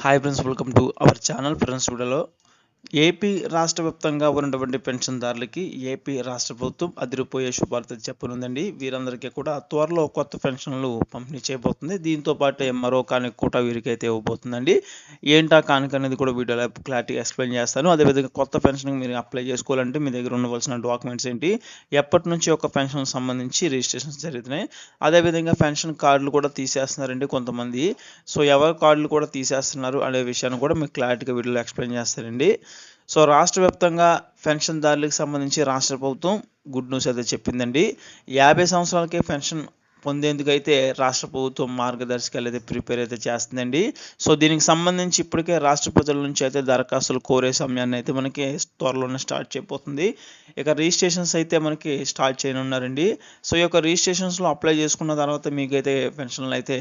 Hi friends welcome to our channel friends వీడియోలో AP రాష్ట్ర వ్యాప్తంగా ఉన్నటువంటి పెన్షన్దారులకి ఏపీ రాష్ట్ర ప్రభుత్వం అదిరిపోయే శుభార్త చెప్పనుందండి. వీరందరికీ కూడా త్వరలో కొత్త పెన్షన్లు పంపిణీ చేయబోతుంది. దీంతో పాటు మరో కానుక కూడా వీరికైతే ఇవ్వబోతుందండి. ఏంటా కానుక అనేది కూడా వీడియోలో క్లారిటీ ఎక్స్ప్లెయిన్ చేస్తాను. అదేవిధంగా కొత్త పెన్షన్ మీరు అప్లై చేసుకోవాలంటే మీ దగ్గర ఉండవలసిన డాక్యుమెంట్స్ ఏంటి ఎప్పటి నుంచి ఒక పెన్షన్ సంబంధించి రిజిస్ట్రేషన్స్ జరుగుతున్నాయి అదేవిధంగా పెన్షన్ కార్డులు కూడా తీసేస్తున్నారండి కొంతమంది. సో ఎవరి కార్డులు కూడా తీసేస్తున్నారు అనే విషయాన్ని కూడా మీకు క్లారిటీగా వీడియోలో ఎక్స్ప్లెయిన్ చేస్తారండి సో రాష్ట్ర వ్యాప్తంగా పెన్షన్దారులకు సంబంధించి రాష్ట్ర ప్రభుత్వం గుడ్ న్యూస్ అయితే చెప్పిందండి. యాభై సంవత్సరాలకే పెన్షన్ పొందేందుకైతే రాష్ట్ర ప్రభుత్వం మార్గదర్శకాలు అయితే ప్రిపేర్ అయితే చేస్తుందండి. సో దీనికి సంబంధించి ఇప్పటికే రాష్ట్ర ప్రజల నుంచి అయితే దరఖాస్తులు కోరే సమయాన్ని అయితే మనకి త్వరలోనే స్టార్ట్ చేయబోతుంది. ఇక రిజిస్ట్రేషన్స్ అయితే మనకి స్టార్ట్ చేయనున్నారండి. సో ఈ యొక్క రిజిస్ట్రేషన్స్లో అప్లై చేసుకున్న తర్వాత మీకైతే పెన్షన్లు అయితే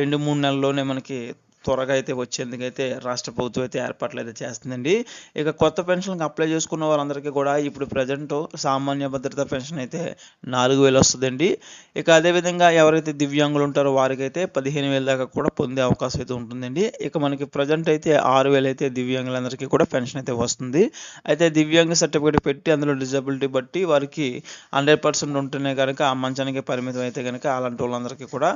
రెండు మూడు నెలల్లోనే మనకి త్వరగా అయితే వచ్చేందుకైతే రాష్ట్ర ప్రభుత్వం అయితే ఏర్పాట్లు అయితే చేస్తుందండి. ఇక కొత్త పెన్షన్కి అప్లై చేసుకున్న వారందరికీ కూడా ఇప్పుడు ప్రజెంట్ సామాన్య భద్రత పెన్షన్ అయితే నాలుగు వేలు వస్తుందండి. ఇక అదేవిధంగా ఎవరైతే దివ్యాంగులు ఉంటారో వారికైతే పదిహేను వేల దాకా కూడా పొందే అవకాశం అయితే ఉంటుందండి. ఇక మనకి ప్రజెంట్ అయితే ఆరు వేలు అయితే దివ్యాంగులందరికీ కూడా పెన్షన్ అయితే వస్తుంది. అయితే దివ్యాంగ సర్టిఫికేట్ పెట్టి అందులో డిజబిలిటీ బట్టి వారికి హండ్రెడ్ పర్సెంట్ ఉంటేనే కనుక ఆ మంచానికి పరిమితం అయితే కనుక అలాంటి వాళ్ళందరికీ కూడా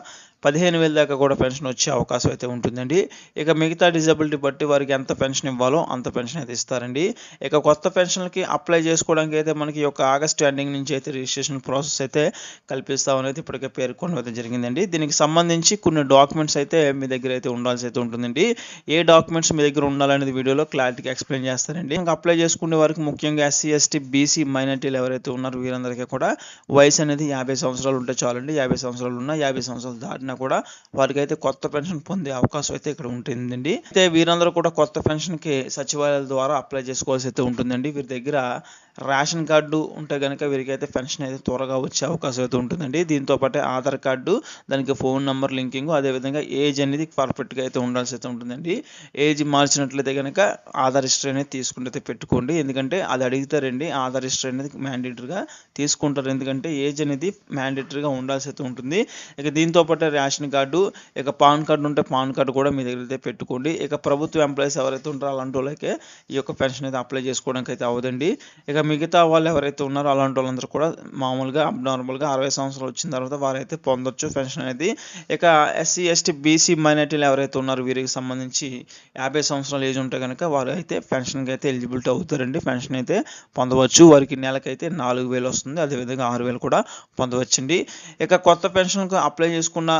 పదిహేను వేల దాకా కూడా పెన్షన్ వచ్చే అవకాశం అయితే ఉంటుందండి. ఇక మిగతా డిజబిలిటీ బట్టి వారికి ఎంత పెన్షన్ ఇవ్వాలో అంత పెన్షన్ అయితే ఇస్తారండి. ఇక కొత్త పెన్షన్లకి అప్లై చేసుకోవడానికి అయితే మనకి యొక్క ఆగస్ట్ ఎండింగ్ నుంచి అయితే రిజిస్ట్రేషన్ ప్రాసెస్ అయితే కల్పిస్తామని అయితే ఇప్పటికే పేర్కొనడం అయితే జరిగిందండి. దీనికి సంబంధించి కొన్ని డాక్యుమెంట్స్ అయితే మీ దగ్గర అయితే ఉండాల్సి అయితే ఉంటుందండి. ఏ డాక్యుమెంట్స్ మీ దగ్గర ఉండాలనేది వీడియోలో క్లారిటీగా ఎక్స్ప్లెయిన్ చేస్తారండి ఇంకా అప్లై చేసుకునే వారికి ముఖ్యంగా ఎస్సీ ఎస్టీ బీసీ మైనార్టీలు ఎవరైతే ఉన్నారో వీరందరికీ కూడా వయసు అనేది యాభై సంవత్సరాలు ఉంటే చాలండి. యాభై సంవత్సరాలు ఉన్నా యాభై సంవత్సరాలు దాటినా కూడా వారికైతే కొత్త పెన్షన్ పొందే అవకాశం అయితే ఇక్కడ ఉంటుందండి. అయితే వీరందరూ కూడా కొత్త పెన్షన్కి సచివాలయాల ద్వారా అప్లై చేసుకోవాల్సి అయితే ఉంటుందండి. వీరి దగ్గర రేషన్ కార్డు ఉంటే కనుక వీరికైతే పెన్షన్ అయితే త్వరగా వచ్చే అవకాశం అయితే ఉంటుందండి. దీంతో పాటు ఆధార్ కార్డు దానికి ఫోన్ నెంబర్ లింకింగ్ అదేవిధంగా ఏజ్ అనేది పర్ఫెక్ట్గా అయితే ఉండాల్సి అయితే ఉంటుందండి. ఏజ్ మార్చినట్లయితే కనుక ఆధార్ హిస్టరీ అనేది తీసుకుంటే పెట్టుకోండి. ఎందుకంటే అది అడుగుతారండి ఆధార్ హిస్టరీ అనేది మ్యాండేటరీగా తీసుకుంటారు. ఎందుకంటే ఏజ్ అనేది మ్యాండేటరీగా ఉండాల్సి అయితే ఉంటుంది. ఇక దీంతో పాటు రేషన్ కార్డు ఇక పాన్ కార్డు ఉంటే పాన్ కార్డు కూడా మీ దగ్గర అయితే పెట్టుకోండి. ఇక ప్రభుత్వ ఎంప్లాయీస్ ఎవరైతే ఉంటారో అలాంటి వాళ్ళకే ఈ యొక్క పెన్షన్ అయితే అప్లై చేసుకోవడానికి అయితే అవ్వదండి. ఇక మిగతా వాళ్ళు ఎవరైతే ఉన్నారో అలాంటి వాళ్ళందరూ కూడా మామూలుగా అబ్నార్మల్గా అరవై సంవత్సరాలు వచ్చిన తర్వాత వారైతే పొందొచ్చు పెన్షన్ అనేది. ఇక ఎస్సీ ఎస్టీ బీసీ మైనార్టీలు ఎవరైతే ఉన్నారో వీరికి సంబంధించి యాభై సంవత్సరాలు ఏజ్ ఉంటే కనుక వారు అయితే పెన్షన్కి అయితే ఎలిజిబిలిటీ అవుతారండి. పెన్షన్ అయితే పొందవచ్చు. వారికి నెలకైతే నాలుగు వేలు వస్తుంది. అదేవిధంగా ఆరు వేలు కూడా పొందవచ్చండి. ఇక కొత్త పెన్షన్కు అప్లై చేసుకున్న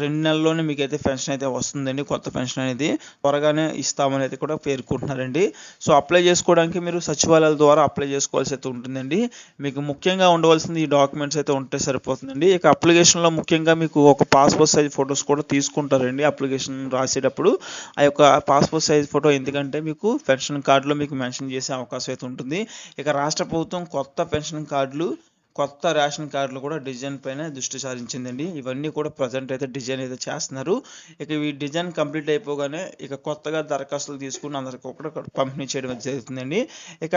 రెండు నెలల్లోనే మీకైతే పెన్షన్ అయితే వస్తుందండి. కొత్త పెన్షన్ అనేది త్వరగానే ఇస్తామని అయితే కూడా పేర్కొంటున్నారండి. సో అప్లై చేసుకోవడానికి మీరు సచివాలయాల ద్వారా అప్లై చేసుకోవాల్సి అయితే ఉంటుందండి. మీకు ముఖ్యంగా ఉండవలసింది ఈ డాక్యుమెంట్స్ అయితే ఉంటే సరిపోతుందండి. ఇక అప్లికేషన్లో ముఖ్యంగా మీకు ఒక పాస్పోర్ట్ సైజ్ ఫొటోస్ కూడా తీసుకుంటారండి అప్లికేషన్ రాసేటప్పుడు. ఆ యొక్క పాస్పోర్ట్ సైజ్ ఫోటో ఎందుకంటే మీకు పెన్షన్ కార్డులో మీకు మెన్షన్ చేసే అవకాశం అయితే ఉంటుంది. ఇక రాష్ట్ర ప్రభుత్వం కొత్త పెన్షన్ కార్డులు కొత్త రేషన్ కార్డులు కూడా డిజైన్ పైన దృష్టి సారించిందండి. ఇవన్నీ కూడా ప్రజెంట్ అయితే డిజైన్ అయితే చేస్తున్నారు. ఇక ఈ డిజైన్ కంప్లీట్ అయిపోగానే ఇక కొత్తగా దరఖాస్తులు తీసుకుని అందరికి కూడా పంపిణీ చేయడం జరుగుతుందండి. ఇక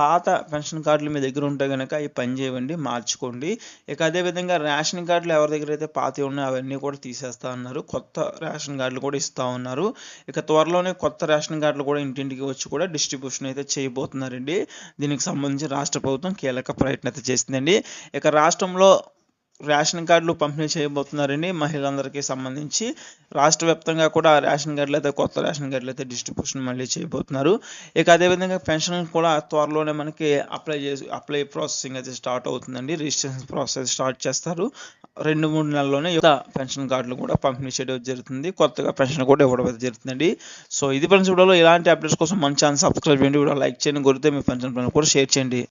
పాత పెన్షన్ కార్డులు మీ దగ్గర ఉంటే కనుక అవి పని చేయవండి మార్చుకోండి. ఇక అదేవిధంగా రేషన్ కార్డులు ఎవరి దగ్గర అయితే పాత ఉన్నాయో అవన్నీ కూడా తీసేస్తా ఉన్నారు. కొత్త రేషన్ కార్డులు కూడా ఇస్తా ఉన్నారు. ఇక త్వరలోనే కొత్త రేషన్ కార్డులు కూడా ఇంటింటికి వచ్చి కూడా డిస్ట్రిబ్యూషన్ అయితే చేయబోతున్నారండి. దీనికి సంబంధించి రాష్ట్ర ప్రభుత్వం కీలక ప్రయత్నం అయితే చేసిందండి ఇక రాష్ట్రంలో రేషన్ కార్డులు పంపిణీ చేయబోతున్నారండి మహిళలందరికీ సంబంధించి రాష్ట్ర వ్యాప్తంగా కూడా రేషన్ కార్డులు అయితే కొత్త రేషన్ కార్డులు అయితే డిస్ట్రిబ్యూషన్ మళ్ళీ చేయబోతున్నారు. ఇక అదేవిధంగా పెన్షన్ కూడా త్వరలోనే మనకి అప్లై చేసి అప్లై ప్రాసెసింగ్ అయితే స్టార్ట్ అవుతుందండి. రిజిస్ట్రేషన్ ప్రాసెస్ స్టార్ట్ చేస్తారు. రెండు మూడు నెలల్లోనే పెన్షన్ కార్డులు కూడా పంపిణీ చేయడం జరుగుతుంది. కొత్తగా పెన్షన్ కూడా ఇవ్వడం జరుగుతుందండి. సో ఇది ఫ్రెండ్స్ వీడియోలో ఇలాంటి అప్డేట్స్ కోసం మంచి ఛానల్ సబ్స్క్రైబ్ చేయండి. వీడియో లైక్ చేయండి. గురితే మీ పెన్షన్ కూడా షేర్ చేయండి.